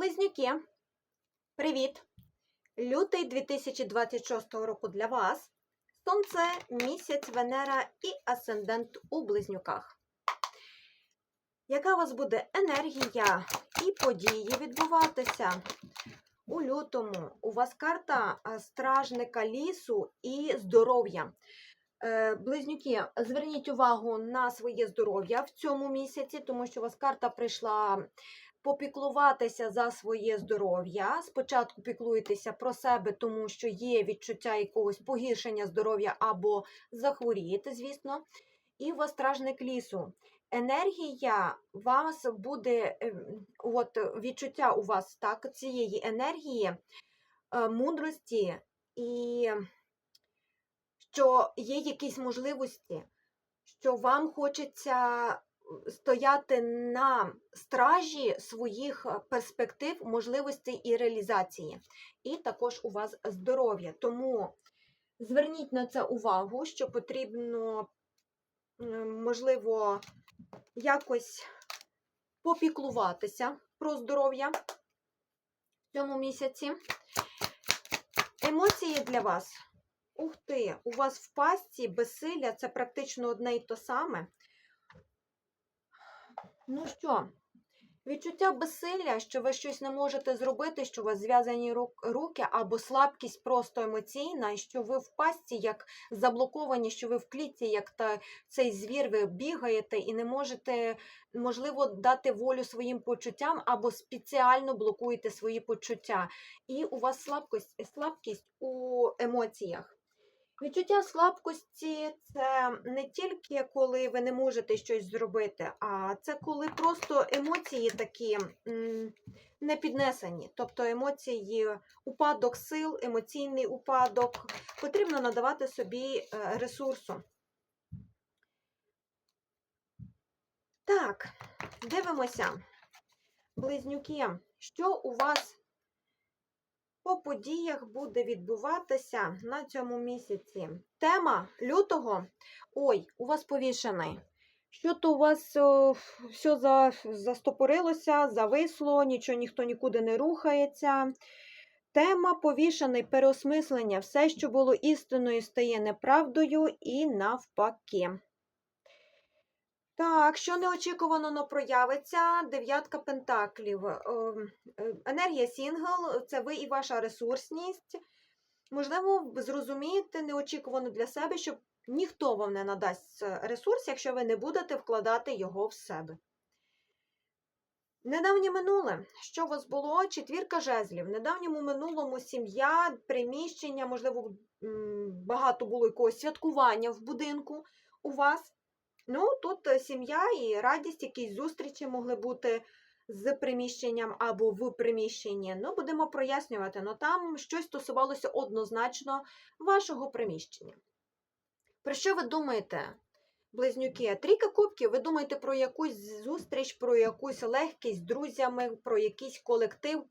Близнюки, привіт! Лютий 2026 року для вас. Сонце, місяць, Венера і асцендент у близнюках. Яка у вас буде енергія і події відбуватися у лютому? У вас карта стражника лісу і здоров'я. Е, Близнюки, зверніть увагу на своє здоров'я в цьому місяці, тому що у вас карта прийшла попіклуватися за своє здоров'я. Спочатку піклуєтеся про себе, тому що є відчуття якогось погіршення здоров'я або захворієте, звісно. І у вас стражник лісу. Енергія вас буде, ем, от відчуття у вас так, цієї енергії, е, мудрості і що є якісь можливості, що вам хочеться стояти на стражі своїх е, перспектив, можливостей і реалізації. І також у вас здоров'я. Тому зверніть на це увагу, що потрібно, можливо, якось попіклуватися про здоров'я в цьому місяці. Емоції для вас. Ух ти, у вас в пастці безсилля це практично одне й то саме. Ну що, відчуття безсилля, що ви щось не можете зробити, що у вас зв'язані рук- руки, або слабкість просто емоційна, що ви в пастці як заблоковані, що ви в клітці, як та, цей звір, ви бігаєте і не можете, можливо, дати волю своїм почуттям, або спеціально блокуєте свої почуття. І у вас слабкість, слабкість у емоціях. Відчуття слабкості це не тільки коли ви не можете щось зробити, а це коли просто емоції такі не піднесені. Тобто емоції, упадок сил, емоційний упадок. Потрібно надавати собі е, ресурсу. Так, дивимося. Близнюки, що у вас по подіях буде відбуватися на цьому місяці. Тема лютого. Ой, у вас повішений. Що то у вас о, все за, застопорилося, зависло, нічого ніхто нікуди не рухається. Тема повішений переосмислення. Все, що було істиною, стає неправдою і навпаки. Так, що неочікувано но проявиться, дев'ятка пентаклів. Е, е, Енергія Сінгл це ви і ваша ресурсність. Можливо, зрозумієте неочікувано для себе, що ніхто вам не надасть е, ресурс, якщо ви не будете вкладати його в себе. Недавнє минуле, що у вас було? Четвірка жезлів. В недавньому минулому сім'я, приміщення, можливо, багато було якогось святкування в будинку у вас. Ну, тут е, сім'я і радість, якісь зустрічі могли бути з приміщенням або в приміщенні. Ну, будемо прояснювати, ну там щось стосувалося однозначно вашого приміщення. Про що ви думаєте, близнюки? Трійка кубків, ви думаєте про якусь зустріч, про якусь легкість з друзями, про якийсь колектив.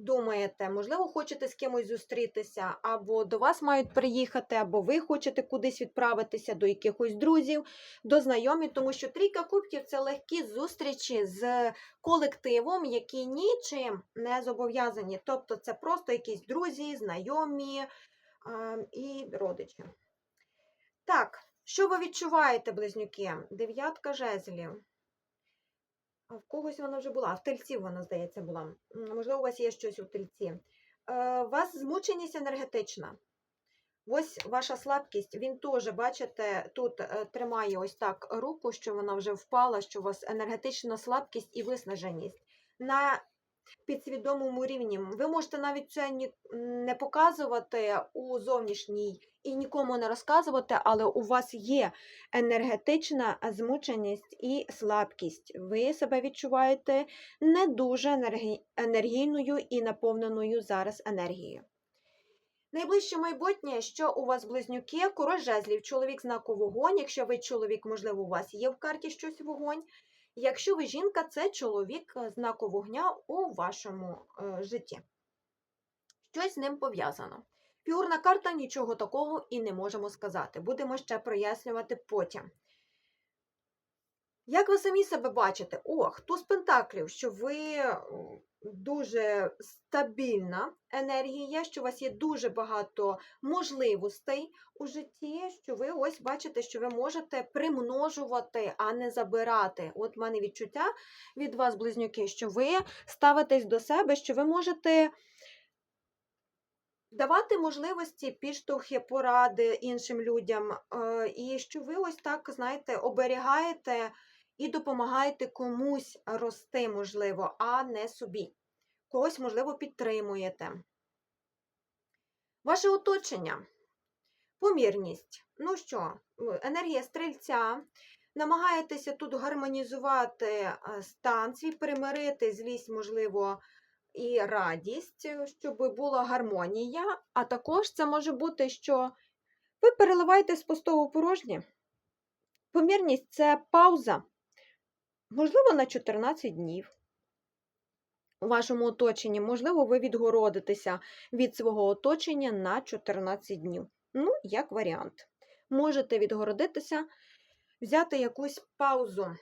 Думаєте, можливо, хочете з кимось зустрітися, або до вас мають приїхати, або ви хочете кудись відправитися до якихось друзів, до знайомих, тому що трійка кубків це легкі зустрічі з колективом, які нічим не зобов'язані. Тобто це просто якісь друзі, знайомі і родичі. Так, що ви відчуваєте, близнюки? Дев'ятка жезлів. В когось вона вже була, в тельців вона, здається, була. Можливо, у вас є щось у тельці. Е, У вас змученість енергетична. Ось ваша слабкість. Він теж, бачите, тут е, тримає ось так руку, що вона вже впала, що у вас енергетична слабкість і виснаженість. На підсвідомому рівні. Ви можете навіть це не показувати у зовнішній і нікому не розказувати, але у вас є енергетична змученість і слабкість. Ви себе відчуваєте не дуже енергі- енергійною і наповненою зараз енергією. Найближче майбутнє, що у вас близнюки, жезлів, чоловік знаку вогонь. Якщо ви чоловік, можливо, у вас є в карті щось вогонь. Якщо ви жінка, це чоловік е, знаку вогня у вашому е, житті. Щось з ним пов'язано. Фігурна карта нічого такого і не можемо сказати. Будемо ще прояснювати потім. Як ви самі себе бачите? Ох, туз пентаклів, що ви дуже стабільна енергія, що у вас є дуже багато можливостей у житті, що ви ось бачите, що ви можете примножувати, а не забирати. От в мене відчуття від вас, близнюки, що ви ставитесь до себе, що ви можете давати можливості, підштовхи, поради іншим людям, е, і що ви ось так, знаєте, оберігаєте і допомагаєте комусь рости, можливо, а не собі. Когось, можливо, підтримуєте. Ваше оточення. Помірність. Ну що, енергія стрільця. Намагаєтеся тут гармонізувати е, стан свій, примирити злість, можливо, і радість, е, щоб була гармонія. А також це може бути, що ви переливаєте з пустого порожнє. Помірність це пауза, можливо, на 14 днів. У вашому оточенні, можливо, ви відгородитеся від свого оточення на 14 днів. Ну, як варіант. Можете відгородитися, взяти якусь паузу.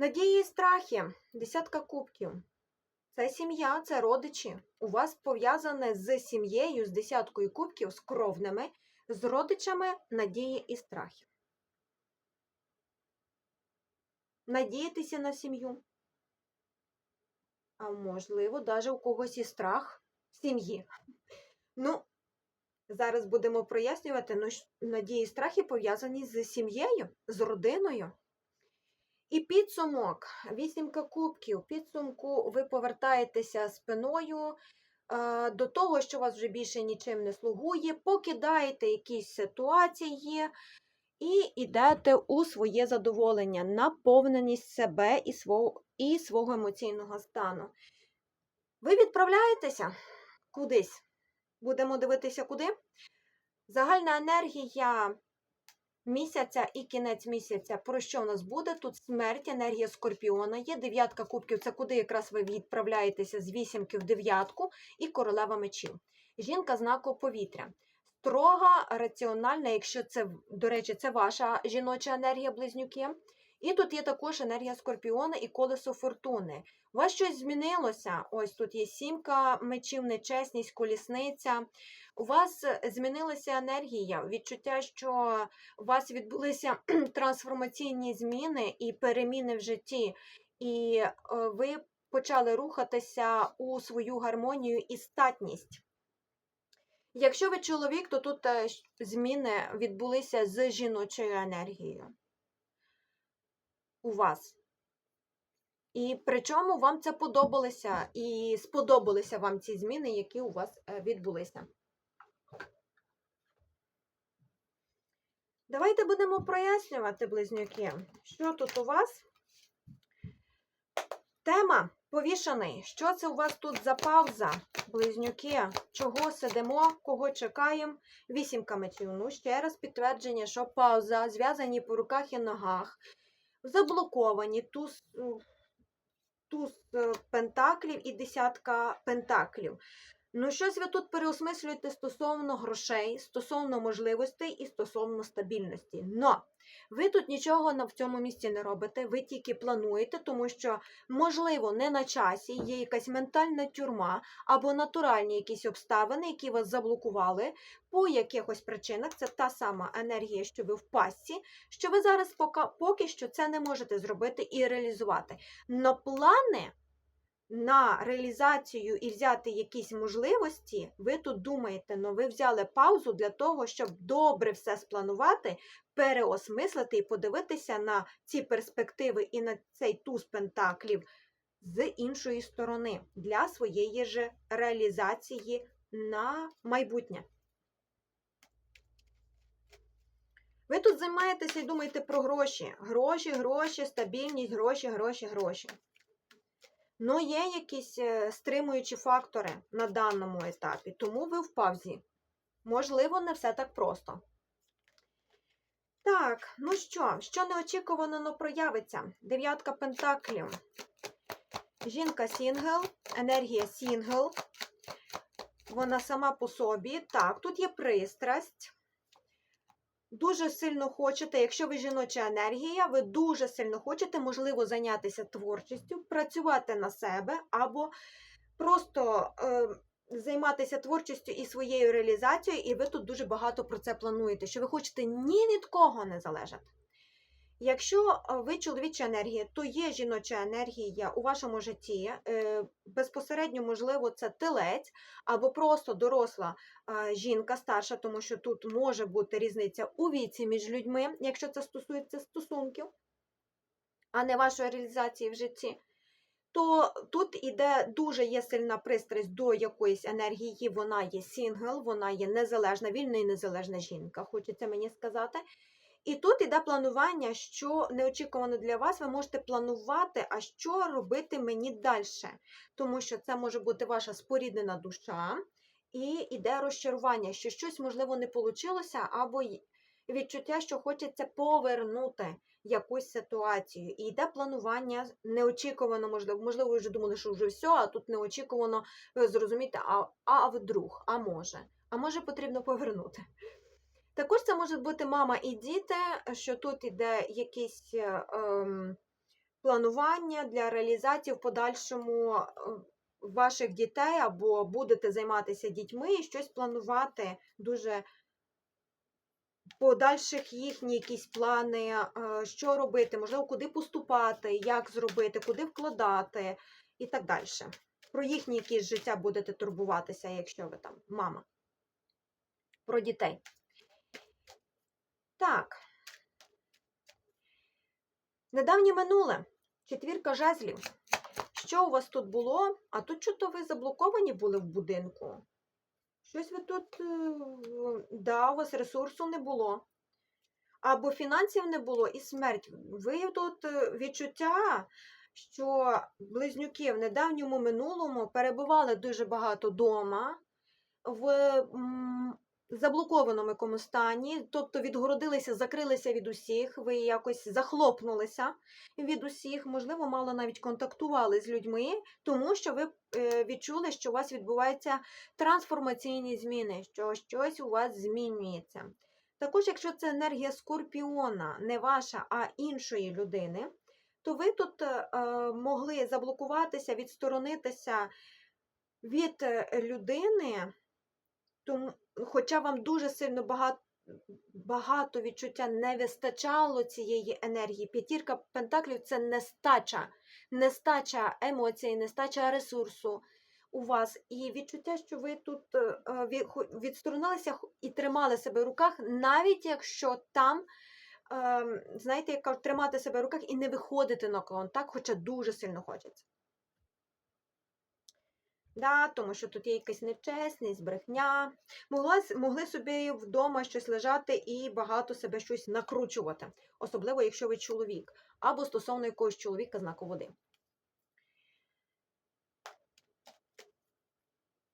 Надії і страхи, десятка кубків. Це сім'я, це родичі. У вас пов'язане з сім'єю, з десяткою кубків, з кровними, з родичами надії і страхи. Надіятися на сім'ю. А можливо, навіть у когось і страх сім'ї. Ну, зараз будемо прояснювати, ну, надії і страхи пов'язані з сім'єю, з родиною. І підсумок, вісімка кубків. Підсумку ви повертаєтеся спиною е, до того, що вас вже більше нічим не слугує, покидаєте якісь ситуації і йдете у своє задоволення, наповненість себе і свого, і свого емоційного стану. Ви відправляєтеся кудись. Будемо дивитися куди. Загальна енергія місяця і кінець місяця. Про що в нас буде? Тут смерть, енергія скорпіона є. Дев'ятка кубків це куди якраз ви відправляєтеся з вісімки в дев'ятку і королева мечів. Жінка знаку повітря. Строга, раціональна, якщо це, до речі, це ваша жіноча енергія близнюки. І тут є також енергія скорпіона і колесо фортуни. У вас щось змінилося. Ось тут є сімка мечів, нечесність, колісниця. У вас змінилася енергія, відчуття, що у вас відбулися трансформаційні зміни і переміни в житті, і е, ви почали рухатися у свою гармонію і статність. Якщо ви чоловік, то тут е, зміни відбулися з жіночою енергією у вас. І причому вам це подобалося, і сподобалися вам ці зміни, які у вас е, відбулися. Давайте будемо прояснювати, близнюки, що тут у вас. Тема повішаний. Що це у вас тут за пауза, близнюки? Чого сидимо, кого чекаємо? Вісімка. Ну, ще раз підтвердження, що пауза, зв'язані по руках і ногах, заблоковані, туз, туз е, пентаклів і десятка пентаклів. Ну, щось ви тут переосмислюєте стосовно грошей, стосовно можливостей і стосовно стабільності. Но ви тут нічого в цьому місці не робите, ви тільки плануєте, тому що, можливо, не на часі, є якась ментальна тюрма або натуральні якісь обставини, які вас заблокували по якихось причинах. Це та сама енергія, що ви в пастці, що ви зараз поки, поки що це не можете зробити і реалізувати. Но плани на реалізацію і взяти якісь можливості, ви тут думаєте, але ви взяли паузу для того, щоб добре все спланувати, переосмислити і подивитися на ці перспективи і на цей туз пентаклів з іншої сторони для своєї ж реалізації на майбутнє. Ви тут займаєтеся і думаєте про гроші. Гроші, гроші, стабільність, гроші, гроші, гроші. Ну, є якісь е, стримуючі фактори на даному етапі, тому ви в паузі. Можливо, не все так просто. Так, ну що, що неочікувано но проявиться? Дев'ятка пентаклів. Жінка сінгл, енергія сінгл. Вона сама по собі. Так, тут є пристрасть. Дуже сильно хочете, якщо ви жіноча енергія, ви дуже сильно хочете, можливо, зайнятися творчістю, працювати на себе або просто е, займатися творчістю і своєю реалізацією, і ви тут дуже багато про це плануєте, що ви хочете ні від кого не залежати. Якщо ви чоловіча енергія, то є жіноча енергія у вашому житті. е, Безпосередньо, можливо, це телець або просто доросла жінка старша, тому що тут може бути різниця у віці між людьми, якщо це стосується стосунків, а не вашої реалізації в житті. То тут іде дуже є сильна пристрасть до якоїсь енергії, вона є сінгл, вона є незалежна, вільна і незалежна жінка, хочеться мені сказати. І тут іде планування, що неочікувано для вас, ви можете планувати, а що робити мені далі. Тому що це може бути ваша споріднена душа, і іде розчарування, що щось, можливо, не вийшло, або відчуття, що хочеться повернути якусь ситуацію. І йде планування неочікувано, можливо, можливо, ви вже думали, що вже все, а тут неочікувано ви зрозумієте, а, а вдруг, а може, а може потрібно повернути. Також це можуть бути мама і діти, що тут іде якісь е, ем, планування для реалізації в подальшому е, ваших дітей, або будете займатися дітьми і щось планувати дуже подальших їхні якісь плани, е, що робити, можливо, куди поступати, як зробити, куди вкладати і так далі. Про їхнє якесь життя будете турбуватися, якщо ви там мама. Про дітей. Так. Недавнє минуле. Четвірка жезлів. Що у вас тут було? А тут що-то ви заблоковані були в будинку. Щось ви тут, е, да, у вас ресурсу не було. Або фінансів не було і смерть. Ви тут е, відчуття, що близнюки в недавньому минулому перебували дуже багато дома в заблокованому стані, тобто відгородилися, закрилися від усіх, ви якось захлопнулися від усіх, можливо, мало навіть контактували з людьми, тому що ви е, відчули, що у вас відбуваються трансформаційні зміни, що щось у вас змінюється. Також, якщо це енергія скорпіона, не ваша, а іншої людини, то ви тут е, могли заблокуватися, відсторонитися від е, людини, тому, хоча вам дуже сильно багато, багато відчуття не вистачало цієї енергії. П'ятірка пентаклів це нестача, нестача емоцій, нестача ресурсу у вас. І відчуття, що ви тут е, хо- відсторонилися і тримали себе в руках, навіть якщо там. ем, Знаєте, як тримати себе в руках і не виходити на контакт, хоча дуже сильно хочеться. Да, тому що тут є якась нечесність, брехня. Могла, могли собі вдома щось лежати і багато себе щось накручувати, особливо якщо ви чоловік, або стосовно якогось чоловіка знаку води.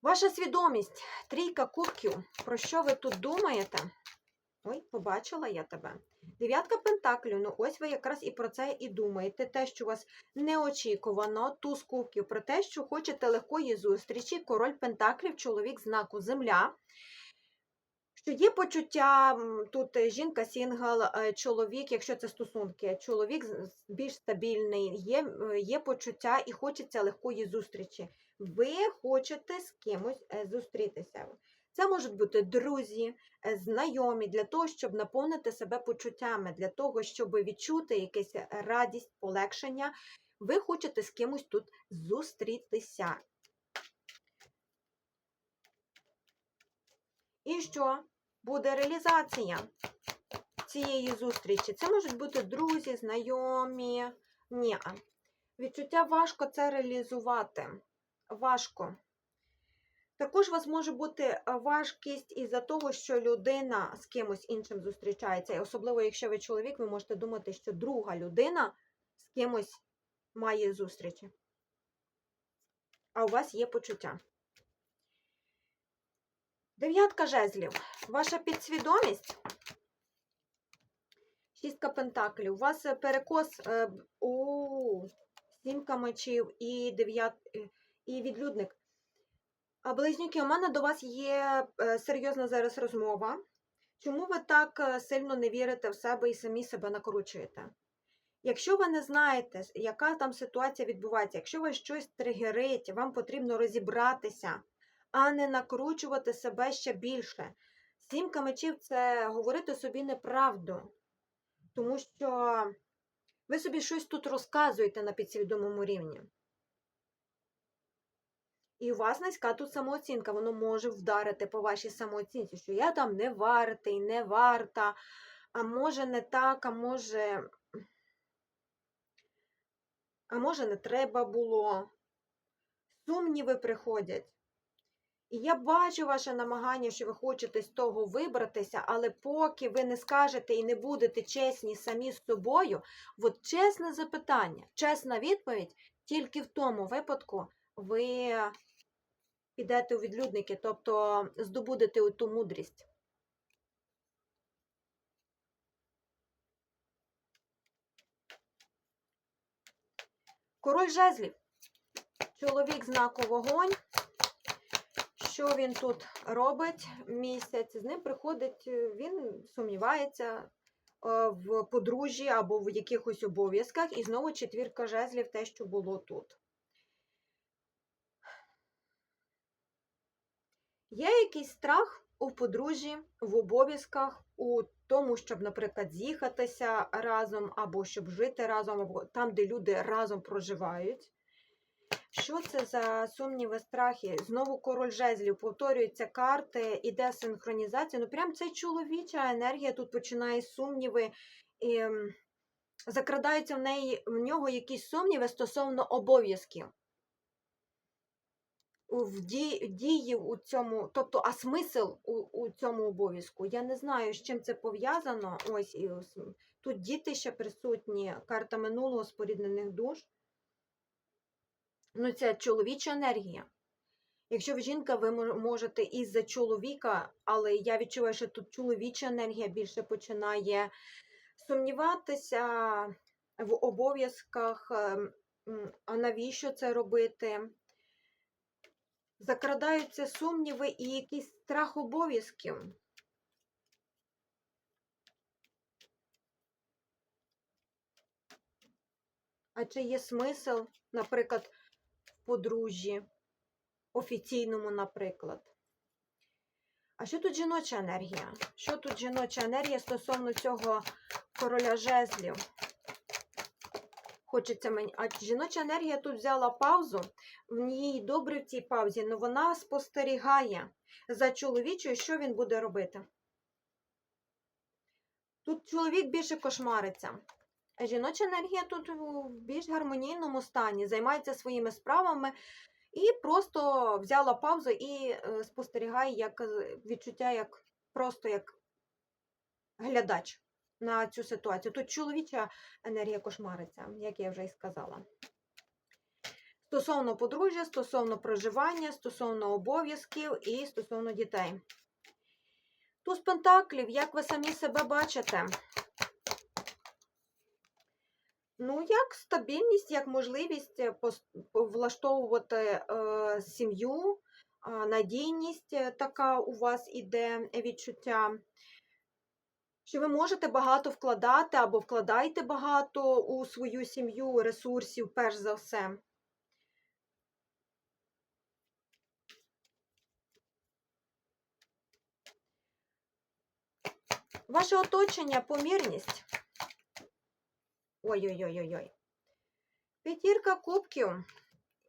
Ваша свідомість, трійка кубків. Про що ви тут думаєте? Ой, побачила я тебе. Дев'ятка пентаклів. Ну, ось ви якраз і про це і думаєте. Те, що у вас неочікувано, туз кубків, про те, що хочете легкої зустрічі, король пентаклів, чоловік знаку земля. Що є почуття, тут е, жінка сінгл, е, чоловік, якщо це стосунки, чоловік більш стабільний, є, є почуття і хочеться легкої зустрічі. Ви хочете з кимось е, зустрітися. Це можуть бути друзі, е, знайомі для того, щоб наповнити себе почуттями, для того, щоб відчути якесь радість, полегшення. Ви хочете з кимось тут зустрітися. І що? Буде реалізація цієї зустрічі. Це можуть бути друзі, знайомі. Ні. Відчуття важко це реалізувати. Важко. Також у вас може бути важкість із-за того, що людина з кимось іншим зустрічається. І особливо, якщо ви чоловік, ви можете думати, що друга людина з кимось має зустрічі. А у вас є почуття. Дев'ятка жезлів. Ваша підсвідомість. Шістка пентаклів. У вас е, перекос е, у сімка мечів і дев'ят і відлюдник. Близнюки, у мене до вас є е, серйозна зараз розмова. Чому ви так е, сильно не вірите в себе і самі себе накручуєте? Якщо ви не знаєте, яка там ситуація відбувається, якщо вас щось тригерить, вам потрібно розібратися, а не накручувати себе ще більше. Сімка мечів це говорити собі неправду, тому що ви собі щось тут розказуєте на підсвідомому рівні. І у вас низька тут самооцінка, воно може вдарити по вашій самооцінці, що я там не вартий, не варта, а може не так, а може, а може не треба було. Сумніви приходять. І я бачу ваше намагання, що ви хочете з того вибратися, але поки ви не скажете і не будете чесні самі з собою, от чесне запитання, чесна відповідь тільки в тому випадку ви підете у відлюдники, тобто здобудете ту мудрість. Король жезлів. Чоловік знаку вогонь. Що він тут робить місяць? З ним приходить, він сумнівається е, в подружжі або в якихось обов'язках, і знову четвірка жезлів, те, що було тут. Є якийсь страх у подружжі, в обов'язках, у тому, щоб, наприклад, з'їхатися разом, або щоб жити разом, або там, де люди разом проживають. Що це за сумніви, страхи? Знову король жезлів, повторюються карти, іде синхронізація. Ну, прям це чоловіча енергія тут починає сумніви. І, закрадаються в неї в нього якісь сумніви стосовно обов'язків. В ді- дії у цьому, тобто, а смисл у, у цьому обов'язку. Я не знаю, з чим це пов'язано. Ось і ось тут діти ще присутні, карта минулого споріднених душ. Ну, це чоловіча енергія. Якщо ви жінка, ви можете із-за чоловіка, але я відчуваю, що тут чоловіча енергія більше починає сумніватися в обов'язках, ем, а навіщо це робити? Закрадаються сумніви і якийсь страх обов'язків. А чи є смисл, наприклад, в подружжі, офіційному, наприклад? А що тут жіноча енергія? Що тут жіноча енергія стосовно цього короля жезлів? Хочеться мені. А жіноча енергія тут взяла паузу. В ній добре в цій паузі, але вона спостерігає за чоловічою, що він буде робити. Тут чоловік більше кошмариться. Жіноча енергія тут у більш гармонійному стані, займається своїми справами і просто взяла паузу і е, спостерігає як е, відчуття, як просто як глядач на цю ситуацію. Тут чоловіча енергія кошмариться, як я вже і сказала. Стосовно подружжя, стосовно проживання, стосовно обов'язків і стосовно дітей. Туз пентаклів, як ви самі себе бачите? Ну, як стабільність, як можливість е, влаштовувати е, сім'ю, надійність е, така у вас іде відчуття, що ви можете багато вкладати або вкладаєте багато у свою сім'ю ресурсів, перш за все. Ваше оточення, помірність. Ой-ой-ой-ой-ой. П'ятірка кубків,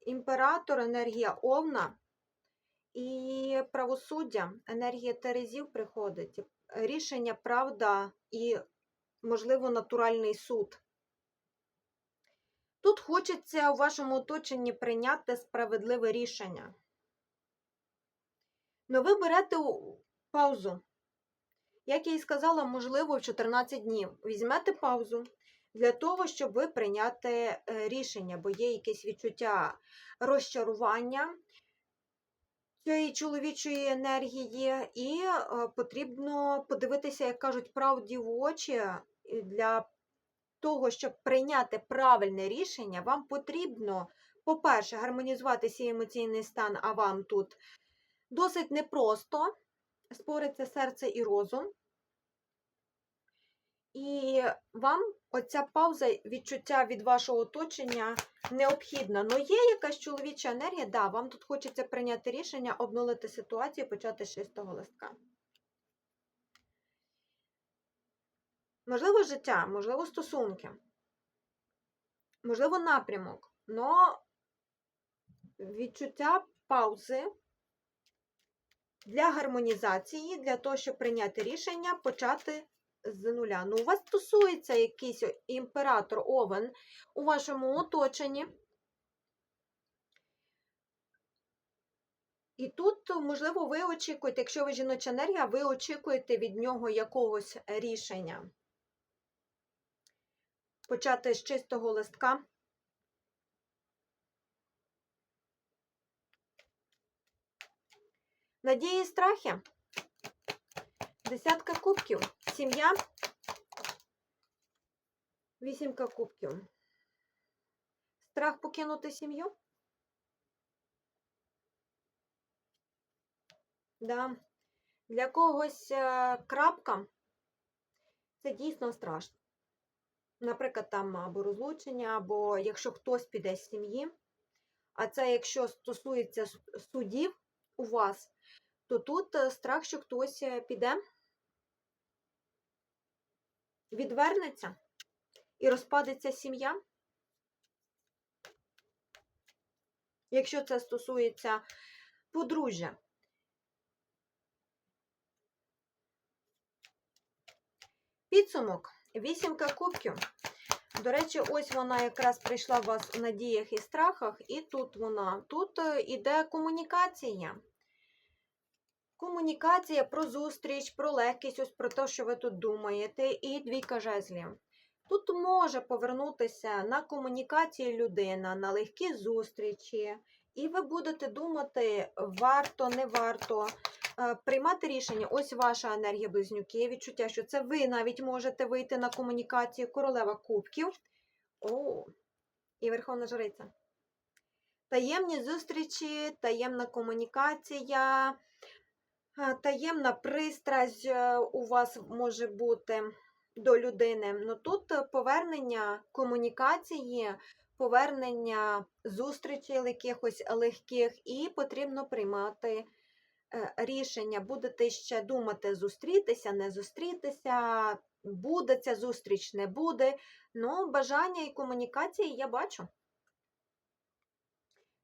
імператор, енергія Овна і правосуддя, енергія Терезів приходить. Рішення, правда і, можливо, натуральний суд. Тут хочеться у вашому оточенні прийняти справедливе рішення. Но ви берете паузу. Як я і сказала, можливо, в 14 днів. Візьмете паузу для того, щоб ви прийняти е, рішення, бо є якесь відчуття розчарування цієї чоловічої енергії, і е, потрібно подивитися, як кажуть, правді в очі для того, щоб прийняти правильне рішення, вам потрібно, по-перше, гармонізувати свій емоційний стан, а вам тут досить непросто спориться серце і розум. І вам оця пауза, відчуття від вашого оточення необхідна. Ну є якась чоловіча енергія, да, вам тут хочеться прийняти рішення, обнулити ситуацію почати з чистого листка. Можливо, життя, можливо, стосунки, можливо, напрямок, но відчуття паузи для гармонізації, для того, щоб прийняти рішення, почати з нуля. Ну, у вас стосується якийсь імператор Овен у вашому оточенні. І тут, можливо, ви очікуєте, якщо ви жіноча енергія, ви очікуєте від нього якогось рішення. Почати з чистого листка. Надії і страхи. Десятка кубків. Сім'я. Вісімка кубків. Страх покинути сім'ю. Да. Для когось е, крапка це дійсно страшно. Наприклад, там або розлучення, або якщо хтось піде з сім'ї. А це якщо стосується судів у вас, то тут е, страх, що хтось е, піде, відвернеться і розпадеться сім'я. Якщо це стосується подружжя. Підсумок. Вісімка кубків. До речі, ось вона якраз прийшла у вас у надіях і страхах, і тут вона. Тут е, іде комунікація. Комунікація про зустріч, про легкість, ось про те, що ви тут думаєте, і двійка жезлів. Тут може повернутися на комунікацію людина, на легкі зустрічі, і ви будете думати, варто, не варто е, приймати рішення. Ось ваша енергія близнюки, відчуття, що це ви навіть можете вийти на комунікацію королева кубків. О, і Верховна Жриця. Таємні зустрічі, таємна комунікація. Таємна пристрасть е, у вас може бути до людини. Ну тут е, повернення комунікації, повернення зустрічей якихось легких, і потрібно приймати е, рішення. Будете ще думати, зустрітися, не зустрітися, буде ця зустріч, не буде. Ну, бажання і комунікації я бачу.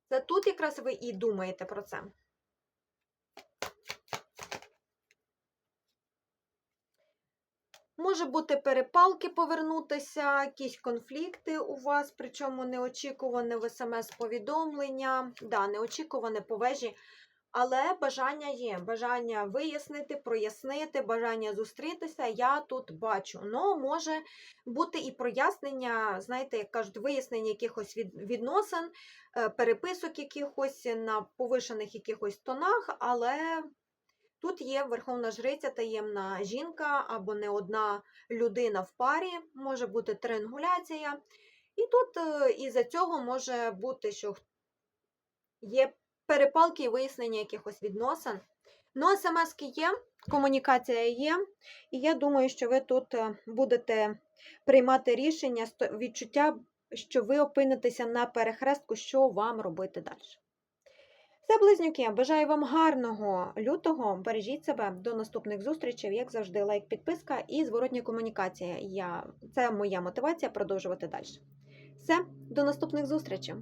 Це тут якраз ви і думаєте про це. Може бути перепалки повернутися, якісь конфлікти у вас, причому неочікуване в смс-повідомлення, да, неочікуване по вежі, але бажання є. Бажання вияснити, прояснити, бажання зустрітися, я тут бачу. Ну, може бути і прояснення, знаєте, як кажуть, вияснення якихось відносин, е, переписок якихось на повишених якихось тонах, але Тут є верховна жриця, таємна жінка або не одна людина в парі, може бути триангуляція. І тут е, із-за цього може бути, що є перепалки і вияснення якихось відносин. Ну, смс є, комунікація є, і я думаю, що ви тут е, будете приймати рішення, відчуття, що ви опинитеся на перехрестку, що вам робити далі. Все, близнюки, бажаю вам гарного лютого. Бережіть себе до наступних зустрічей. Як завжди, лайк, підписка і зворотня комунікація. Я... Це моя мотивація продовжувати далі. Все, до наступних зустрічей!